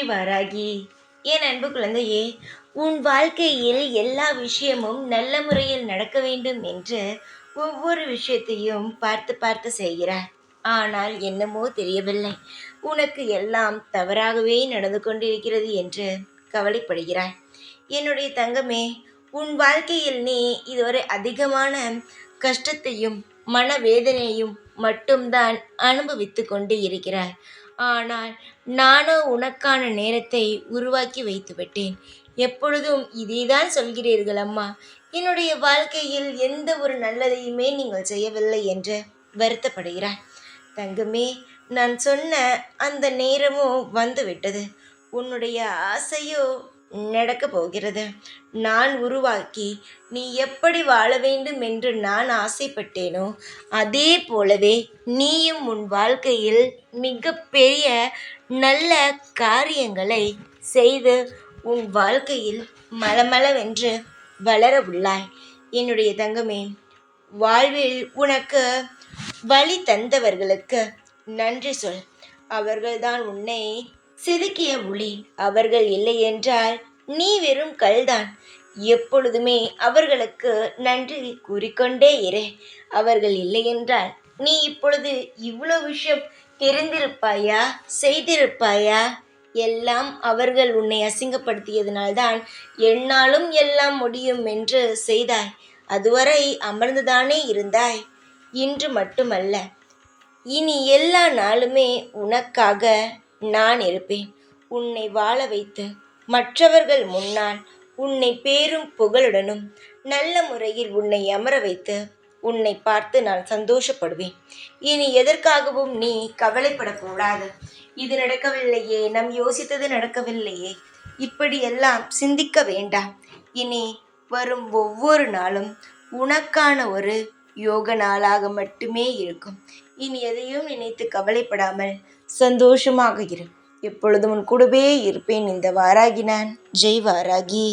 வராகி. என் அன்பு குழந்தையே உன் வாழ்க்கையில் எல்லா விஷயமும் நல்ல முறையில் நடக்க வேண்டும் என்று ஒவ்வொரு விஷயத்தையும் பார்த்து பார்த்து செய்கிறார் ஆனால் என்னமோ தெரியவில்லை. உனக்கு எல்லாம் தவறாகவே நடந்து கொண்டிருக்கிறது என்று கவலைப்படுகிறாய். என்னுடைய தங்கமே உன் வாழ்க்கையில் நீ இதுவரை அதிகமான கஷ்டத்தையும் மனவேதனையும் மட்டும்தான் அனுபவித்து கொண்டு இருக்கிறாய். ஆனால் நானோ உனக்கான நேரத்தை உருவாக்கி வைத்துவிட்டேன் எப்பொழுதும் எப்பொழுதும் இதைதான் சொல்கிறீர்கள் அம்மா. என்னுடைய வாழ்க்கையில் எந்த ஒரு நல்லதையுமே நீங்கள் செய்யவில்லை என்று வருத்தப்படுகிறாய். தங்கமே நான் சொன்ன அந்த நேரமும் வந்துவிட்டது. உன்னுடைய ஆசையோ நடக்கப் போகிறது. நான் உருவாக்கி நீ எப்படி வாழ வேண்டும் என்று நான் ஆசைப்பட்டேனோ அதே போலவே நீயும் உன் வாழ்க்கையில் மிக பெரிய நல்ல காரியங்களை செய்து உன் வாழ்க்கையில் மலமளவென்று வளர உள்ளாய். என்னுடைய தங்கமே வாழ்வில் உனக்கு வழி தந்தவர்களுக்கு நன்றி சொல். அவர்கள்தான் உன்னை செதுக்கிய ஒளி. அவர்கள் இல்லை என்றால் நீ வெறும் கல்தான். எப்பொழுதுமே அவர்களுக்கு நன்றி கூறிக்கொண்டே இரு. அவர்கள் இல்லையென்றால் நீ இப்பொழுது இவ்வளோ விஷயம் தெரிந்திருப்பாயா? செய்திருப்பாயா? எல்லாம் அவர்கள் உன்னை அசிங்கப்படுத்தியதனால்தான் என்னாலும் எல்லாம் முடியும் என்று செய்தாய். அதுவரை அமர்ந்துதானே இருந்தாய்? இன்று மட்டுமல்ல. இனி எல்லா நாளுமே உனக்காக நான் இருப்பேன். உன்னை வாழ வைத்து மற்றவர்கள் முன்னால் உன்னை பேரும் புகழுடனும் நல்ல முறையில் உன்னை அமர வைத்து உன்னை பார்த்து நான் சந்தோஷப்படுவேன். இனி எதற்காகவும் நீ கவலைப்படக்கூடாது. இது நடக்கவில்லையே நம் யோசித்தது நடக்கவில்லையே. இப்படியெல்லாம் சிந்திக்க வேண்டாம். இனி வரும் ஒவ்வொரு நாளும் உனக்கான ஒரு யோக நாளாக மட்டுமே இருக்கும். இனி எதையும் நினைத்து கவலைப்படாமல் சந்தோஷமாக இரு. எப்பொழுதும் உன் கூடவே இருப்பேன் இந்த வாராகி நான். ஜெய் வாராகி.